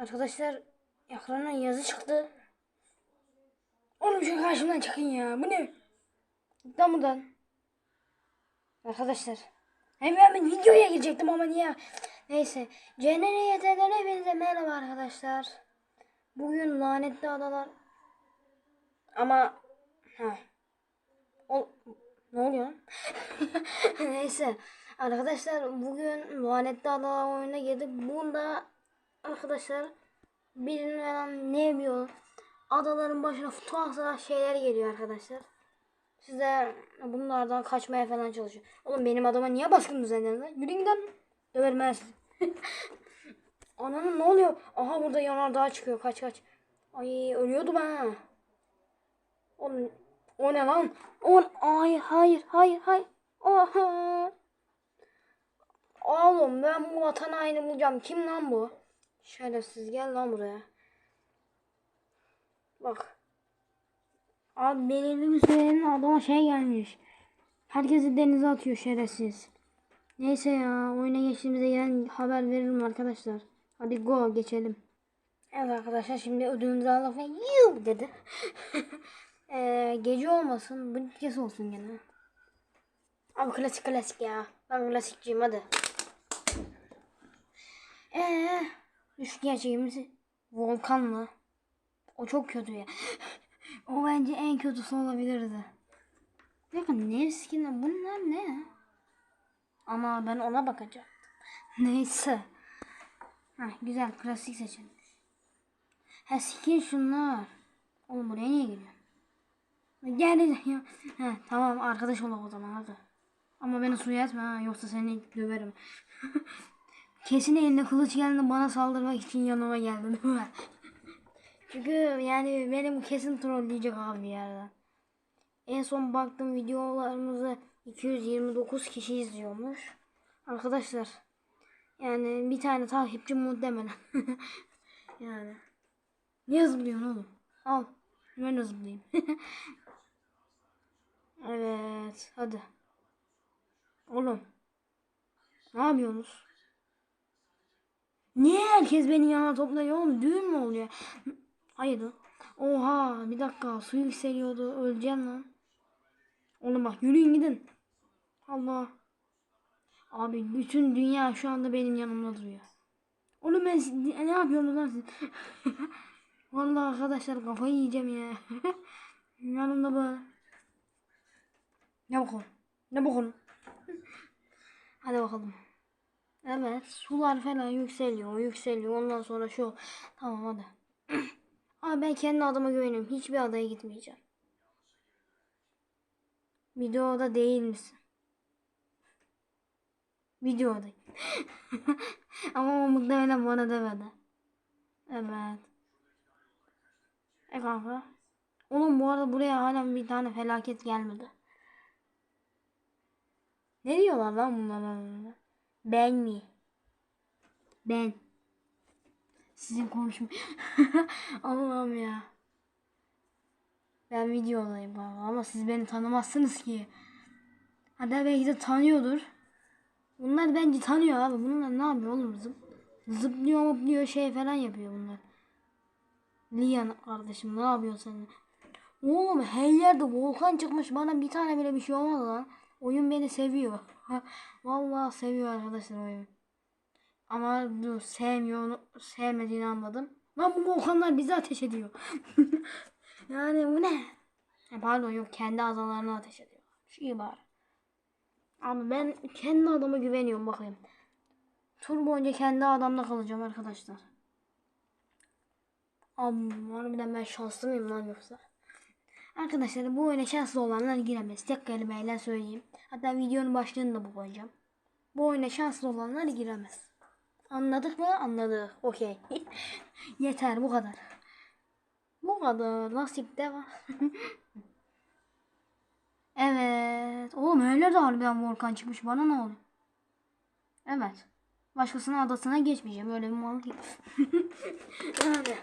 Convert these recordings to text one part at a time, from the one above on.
Arkadaşlar ekrana yazı çıktı. Oğlum şu karşımdan çıkın ya. Bu ne? Buradan. Arkadaşlar. Hemen ben videoya girecektim ama niye? Neyse. CNRYT'den hepinize merhaba arkadaşlar. Bugün lanetli adalar. Ama ha. O, ne oluyor? Neyse. Arkadaşlar bugün lanetli adalar oyununa girdik. Bunda arkadaşlar bilinen ne biliyor? Adaların başına tuhaf tuhaf şeyler geliyor arkadaşlar. Size bunlardan kaçmaya falan çalışıyor. Oğlum benim adama niye baskın düzenledin lan? Yürüyün gidin. Döverim ben sizi. Ananın ne oluyor? Aha burada yanardağ çıkıyor. Kaç kaç. Ay ölüyordum ha. Oğlum o ne lan? O ay hayır hayır hayır. Oha. Oğlum ben bu vatan haini bulacağım. Kim lan bu? Şerefsiz gel lan buraya. Bak. Abi belirli bir sürenin adama şey gelmiş. Herkesi denize atıyor şerefsiz. Neyse ya oyuna geçtiğimizde gelen haber veririm arkadaşlar. Hadi go geçelim. Evet arkadaşlar şimdi ödülümüzü aldık ve yuh dedi. Ee, gece olmasın gece olsun gene. Abi klasik klasik ya. Ben klasikçiyim hadi. Eee üç gerçeğimiz volkan mı? O çok kötü ya. o bence en kötüsü olabilirdi. Bakın ne riskine bunlar ne? Ama ben ona bakacağım. Neyse. Heh, güzel klasik seçilmiş. Ha skin şunlar. Oğlum buraya niye geliyor? Gel ya. He, tamam arkadaş olalım o zaman hadi. Ama beni suya etme ha yoksa seni döverim. Kesin elinde kılıç geldi bana saldırmak için yanıma geldi. Çünkü yani benim kesin trolleyecek abi yerden. En son baktım videolarımızı 229 kişi izliyormuş. Arkadaşlar yani bir tane takipçi muhtemelen. yani. Niye zıplıyorsun oğlum? Al. Ben zıplayayım. evet. Hadi. Oğlum. Ne yapıyorsunuz? Niye herkes beni yana toplanıyor oğlum? Düğün mü oluyor? Hayır. Oha bir dakika su yükseliyordu. Öleceğim lan. Oğlum bak yürüyün gidin. Allah. Abi bütün dünya şu anda benim yanımda duruyor. Oğlum ben ne yapıyorsunuz lan siz? Vallahi arkadaşlar kafayı yiyeceğim ya. yanımda bu. Ne bakalım? Ne bakalım? Hadi bakalım. Evet sular falan yükseliyor yükseliyor ondan sonra şu tamam hadi. Abi ben kendi adıma güveniyorum. Hiçbir adaya gitmeyeceğim. Videoda değil misin? Videodayım. Ama o muhtemelen bana demedi. Evet. E kanka. Oğlum bu arada buraya hala bir tane felaket gelmedi. Ne diyorlar lan bunlar? Ben mi? Ben. Sizin konuşma. Allah'ım ya. Ben videodayım abi ama siz beni tanımazsınız ki. Hatta belki de tanıyordur. Bunlar bence tanıyor abi. Bunlar ne yapıyor oğlum? Zıp, zıplıyor mıplıyor şey falan yapıyor bunlar. Lian kardeşim ne yapıyorsun sen? Oğlum her yerde volkan çıkmış. Bana bir tane bile bir şey olmadı lan. Oyun beni seviyor. Vallahi seviyor arkadaşlar oyun. Ama dur sevmiyor, sevmediğini anladım. Lan bu volkanlar bizi ateş ediyor. yani bu ne? Ha, pardon yok kendi adalarına ateş ediyor. Şu iyi bari. Abi ben kendi adama güveniyorum bakayım. Tur boyunca kendi adamla kalacağım arkadaşlar. Abi harbiden ben şanslı mıyım lan yoksa? Arkadaşlar bu oyuna şanslı olanlar giremez. Tek kelimeyle söyleyeyim. Hatta videonun başlığını da bu koyacağım. Bu oyuna şanslı olanlar giremez. Anladık mı? Anladık. Okey. Yeter bu kadar. Bu kadar. Nasip de var. evet. Oğlum öyle de harbiden volkan çıkmış. Bana ne oldu? Evet. Başkasının adasına geçmeyeceğim. Öyle bir mal değil. Hadi.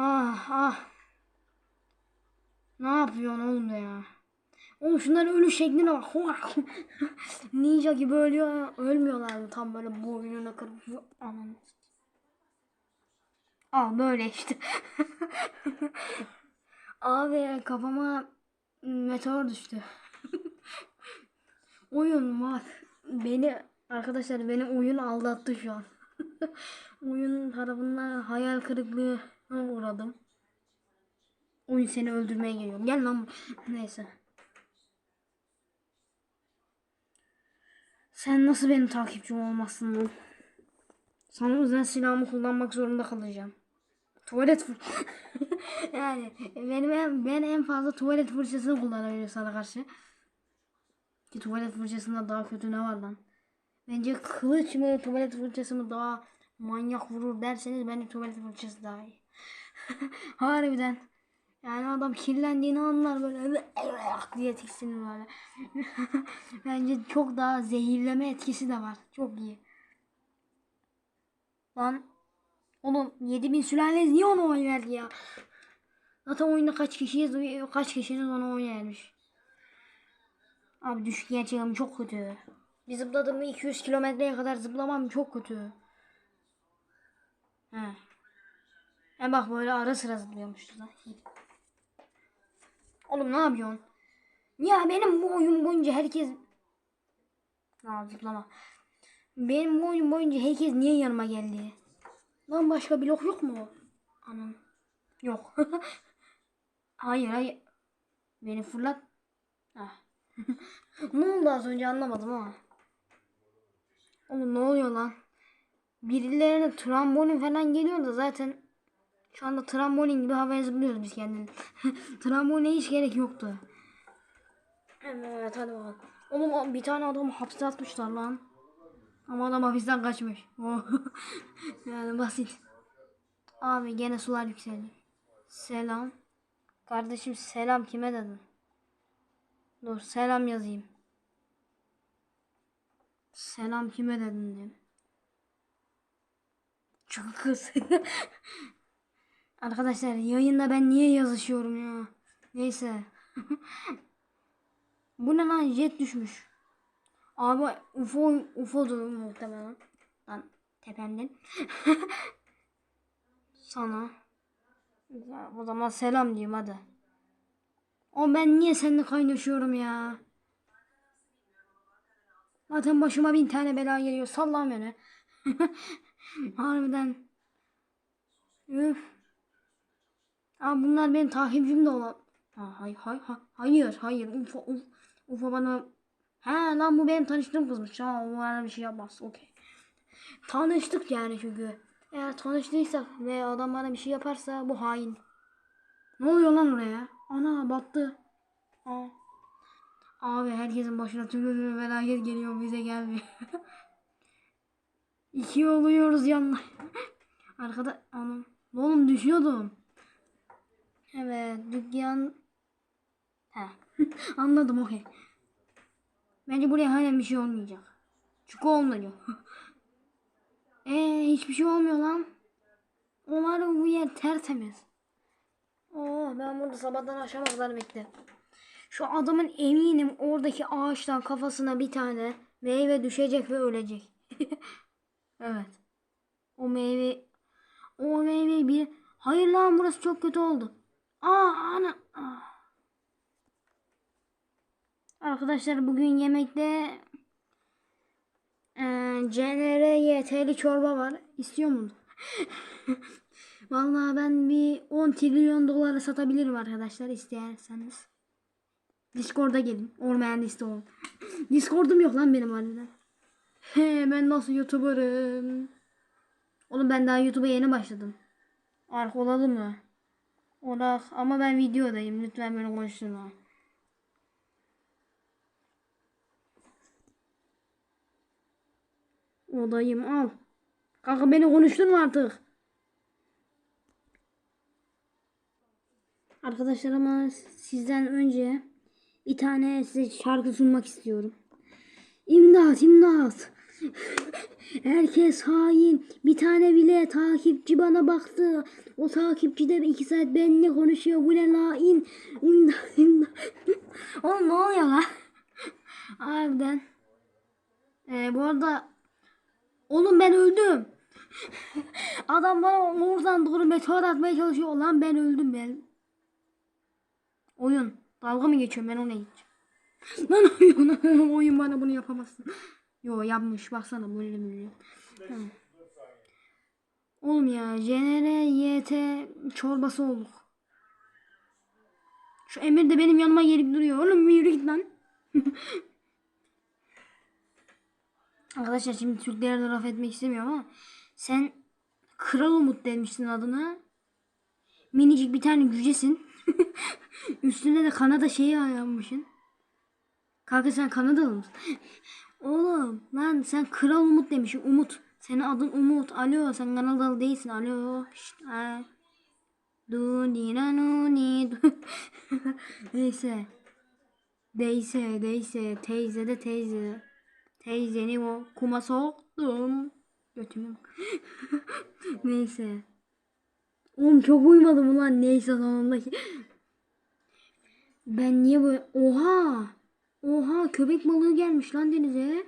Ah ah. Ne yapıyorsun oğlum ya? Oğlum şunların ölü şekline bak. Ninja gibi ölüyor. Ölmüyorlar mı? Tam böyle boynuna kırıp. Aman. Al böyle işte. Abi kafama meteor düştü. oyun var. Beni arkadaşlar beni oyun aldattı şu an. oyun tarafından hayal kırıklığına uğradım. Oyun seni öldürmeye geliyor. Gel lan. Neyse. Sen nasıl benim takipçim olmazsın lan? Sana özel silahımı kullanmak zorunda kalacağım. Tuvalet fır... yani benim en, ben en fazla tuvalet fırçasını kullanabilirim sana karşı. Ki tuvalet fırçasında daha kötü ne var lan? Bence kılıç mı tuvalet fırçası mı daha manyak vurur derseniz bence tuvalet fırçası daha iyi. Harbiden. Yani adam kirlendiğini anlar böyle diye tiksinir böyle. Bence çok daha zehirleme etkisi de var. Çok iyi. Lan oğlum 7000 sülaleniz niye ona oy verdi ya? Zaten oyunda kaç kişiyiz kaç kişiniz ona oy vermiş. Abi düşük gerçekten çok kötü. Bir zıpladığımda 200 kilometreye kadar zıplamam çok kötü. He. Bak böyle ara sıra zıplıyormuştu da. Oğlum ne yapıyorsun? Ya benim bu oyun boyunca herkes... Aa zıplama. Benim bu oyun boyunca herkes niye yanıma geldi? Lan başka blok yok mu? Anam. Yok. hayır hayır. Beni fırlat. Ah. ne oldu az önce anlamadım ama. Oğlum ne oluyor lan? Birilerine trambolin falan geliyor da zaten şu anda trambolin gibi havaya zıplıyoruz biz kendini. Tramboline hiç gerek yoktu. Evet hadi bakalım. Oğlum bir tane adamı hapse atmışlar lan. Ama adam hapisten kaçmış. yani basit. Abi gene sular yükseldi. Selam. Kardeşim selam kime dedin? Dur selam yazayım. Selam kime dedin diyeyim. Çok kız. Arkadaşlar yayında ben niye yazışıyorum ya? Neyse. Bu ne lan jet düşmüş. Abi UFO UFO'dur muhtemelen. Lan tepemden. Sana. Ya, o zaman selam diyeyim hadi. O ben niye seninle kaynaşıyorum ya? Zaten başıma bin tane bela geliyor. Sallam beni. Harbiden. Üf. Aa, bunlar benim takipçim de olan. Ha, hay, hay, ha, hayır, hayır. Ufo, uf, ufo bana... Ha lan bu benim tanıştığım kızmış. Ha o bana bir şey yapmaz. Okey. Tanıştık yani çünkü. Eğer tanıştıysak ve adam bana bir şey yaparsa bu hain. Ne oluyor lan oraya? Ana battı. Aa. Abi herkesin başına türlü türlü felaket geliyor bize gelmiyor. İki oluyoruz yanına. Arkada anam. Oğlum düşüyordum. Evet dükkan. He. Anladım okey. Bence buraya hala bir şey olmayacak. Çünkü olmuyor. Eee hiçbir şey olmuyor lan. Umarım bu yer tertemiz. Oo ben burada sabahtan akşama kadar bekledim. Şu adamın eminim oradaki ağaçtan kafasına bir tane meyve düşecek ve ölecek. evet. O meyve o meyve bir hayır lan burası çok kötü oldu. Aa ana. Aa. Arkadaşlar bugün yemekte e, CNR çorba var. İstiyor musun? Vallahi ben bir 10 trilyon dolara satabilirim arkadaşlar isterseniz. Discord'a gelin. Olmayan liste olun. Discord'um yok lan benim harbiden. He ben nasıl YouTuber'ım? Oğlum ben daha YouTube'a yeni başladım. Ark olalım mı? Olak ama ben videodayım. Lütfen beni konuşturma. Odayım al. Kanka beni konuşturma artık. Arkadaşlar ama sizden önce bir tane size şarkı sunmak istiyorum. İmdat imdat. Herkes hain. Bir tane bile takipçi bana baktı. O takipçi de iki saat benimle konuşuyor. Bu ne la? İn. İmdat imdat. Oğlum ne oluyor lan? Harbiden. Ee, bu arada Oğlum ben öldüm. Adam bana oradan doğru meteor atmaya çalışıyor. Lan ben öldüm ben. Oyun. Dalga mı geçiyorum ben ona geçeceğim. Lan oyun. oyun bana bunu yapamazsın. Yo yapmış baksana böyle böyle. Oğlum ya Jenere YT çorbası olduk. Şu Emir de benim yanıma gelip duruyor. Oğlum yürü git lan. Arkadaşlar şimdi Türklere de laf etmek istemiyorum ama sen Kral Umut demiştin adına. Minicik bir tane cücesin. Üstüne de Kanada şeyi yapmışsın. Kanka sen Kanadalı mısın? Oğlum lan sen Kral Umut demişsin. Umut. Senin adın Umut. Alo sen Kanadalı değilsin. Alo. Şşt, ha. Du di na nu ni du. Neyse. Deyse deyse teyze de teyze. Teyzeni o kuma soktum. Götümü. Neyse. Oğlum çok uyumadım ulan neyse sonundaki. Ben niye böyle... Oha! Oha köpek balığı gelmiş lan denize.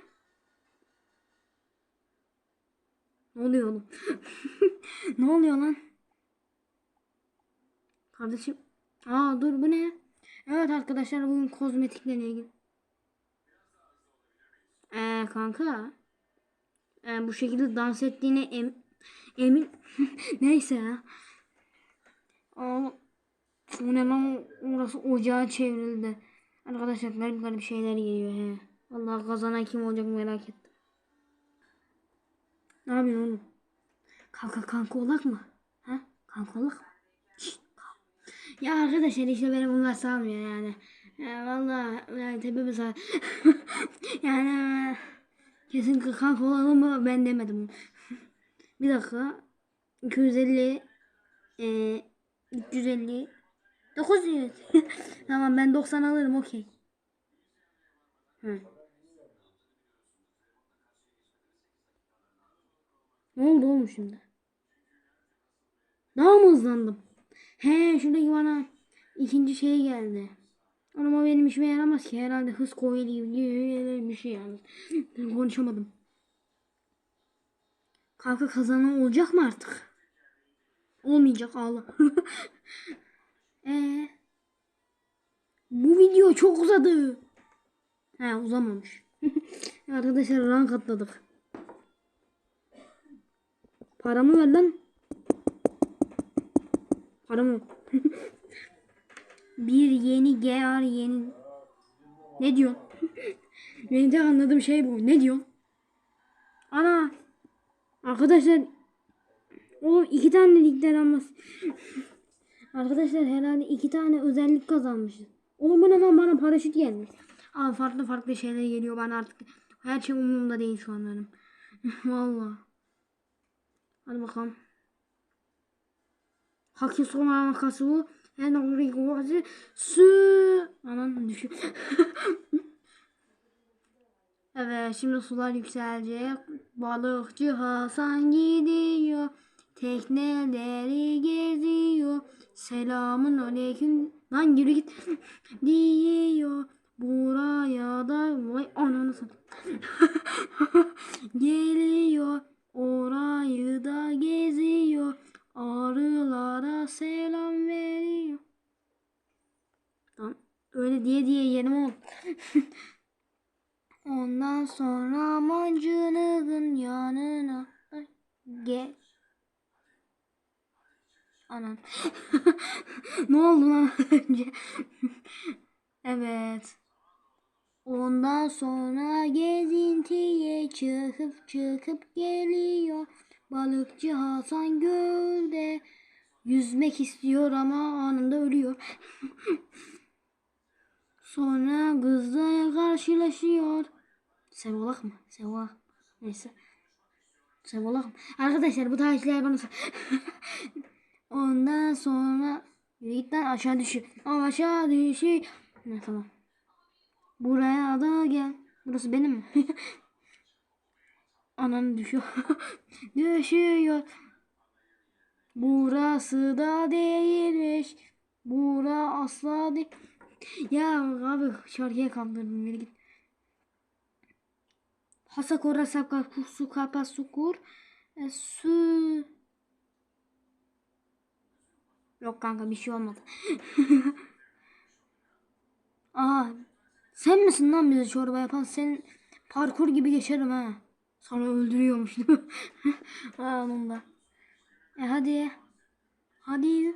Ne oluyor oğlum? ne oluyor lan? Kardeşim. Aa dur bu ne? Evet arkadaşlar bugün kozmetikle ilgili. Ee, kanka. Ee, bu şekilde dans ettiğine em emin. Neyse ya. Aa, bu ne lan orası ocağa çevrildi. Arkadaşlar garip garip şeyler geliyor he. Vallahi kazanan kim olacak merak ettim. Ne yapıyorsun oğlum? Kanka kanka olak mı? Ha? Kanka olak mı? Ya arkadaşlar işte beni bunlar salmıyor yani. Ya vallahi yani tepemi sar. yani kesin kanka olalım mı ben demedim. Bir dakika. 250 e, 350 900 Tamam ben 90 alırım okey. Ne oldu oğlum şimdi? Daha mı hızlandım? He şuradaki bana ikinci şey geldi. Ama benim işime yaramaz ki herhalde hız koyulu gibi bir şey yani. Konuşamadım. Kanka kazanan olacak mı artık? Olmayacak ağla. Ee, bu video çok uzadı. He uzamamış. Arkadaşlar rank atladık. Paramı ver lan. Paramı. Bir yeni GR yeni. Ne diyor? Benim de anladığım şey bu. Ne diyor? Ana. Arkadaşlar. Oğlum iki tane ligler almaz. Arkadaşlar herhalde iki tane özellik kazanmışız. Oğlum bu ne lan bana paraşüt gelmiş. Aa farklı farklı şeyler geliyor bana artık. Her şey umurumda değil şu an benim. Valla. Hadi bakalım. Haki son alakası bu. En doğru su. Anan düşüyor. evet şimdi sular yükselecek. Balıkçı Hasan gidiyor. Tekneleri geziyor. Selamun aleyküm. Lan yürü git. diyor. Buraya da vay ananı. Geliyor. Orayı da geziyor. Arılara selam veriyor. Lan öyle diye diye yerim ol. Ondan sonra Anan. ne oldu lan önce? evet. Ondan sonra gezintiye çıkıp çıkıp geliyor. Balıkçı Hasan gölde yüzmek istiyor ama anında ölüyor. sonra kızla karşılaşıyor. Sevolak mı? Sevolak. Neyse. Sevolak mı? Arkadaşlar bu tarihler bana Ondan sonra lan aşağı düşüyor. Aşağı düşüyor. Ne tamam. Buraya da gel. Burası benim mi? Anan düşüyor. düşüyor. Burası da değilmiş. Bura asla değil. Ya abi şarkıya kandırdın beni git. Hasakora sapka su kapa sukur. E, su. Yok kanka bir şey olmadı. Aa, sen misin lan bize çorba yapan? Sen parkur gibi geçerim ha. Sana öldürüyormuş değil mi? E hadi. Hadi.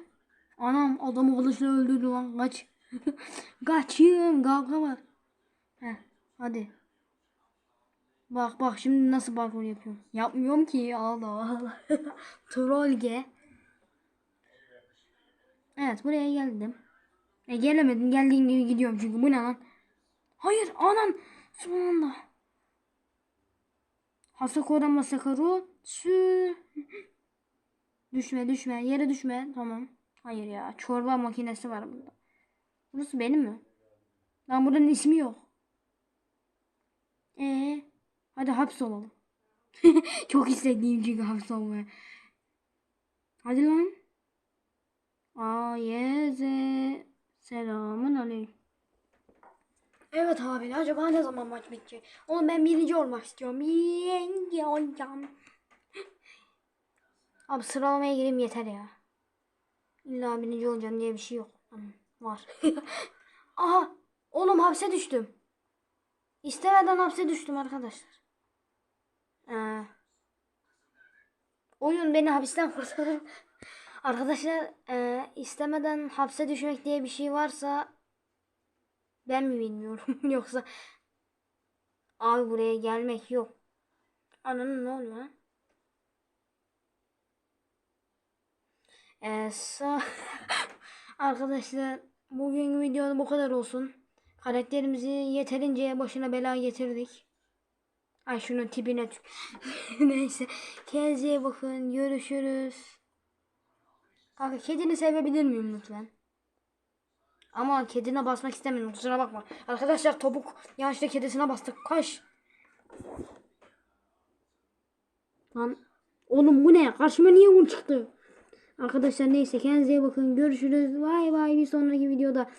Anam adamı kılıçla öldürdü lan. Kaç. Kaçın. Kavga var. Heh, hadi. Bak bak şimdi nasıl parkur yapıyorum. Yapmıyorum ki. Allah Allah. Trollge. Evet buraya geldim. E gelemedim. Geldiğim gibi gidiyorum çünkü bu ne lan? Hayır anan. Son anda. Hasakora masakaru. Sü. Düşme düşme. Yere düşme. Tamam. Hayır ya. Çorba makinesi var burada. Burası benim mi? Lan buranın ismi yok. Ee, hadi hapsolalım. Çok istediğim çünkü hapsolmaya. Hadi lan. Ayeze. Selamun aleyküm. Evet abi acaba ne zaman maç bitecek? Oğlum ben birinci olmak istiyorum. Yenge olacağım. Abi sıralamaya gireyim yeter ya. İlla birinci olacağım diye bir şey yok. Var. Aha oğlum hapse düştüm. İstemeden hapse düştüm arkadaşlar. Ee, oyun beni hapisten kurtarır. Arkadaşlar e, istemeden hapse düşmek diye bir şey varsa ben mi bilmiyorum yoksa abi buraya gelmek yok. Ananın ne oluyor lan? Ee, sa- Arkadaşlar bugün videoda bu kadar olsun. Karakterimizi yeterince başına bela getirdik. Ay şunun tipine tük- Neyse. Kendinize bakın. Görüşürüz. Kanka kedini sevebilir miyim lütfen? Ama kedine basmak istemiyorum. Kusura bakma. Arkadaşlar topuk yanlışlıkla kedisine bastık. Kaç. Lan oğlum bu ne? Karşıma niye bu çıktı? Arkadaşlar neyse kendinize bakın. Görüşürüz. Bay bay bir sonraki videoda.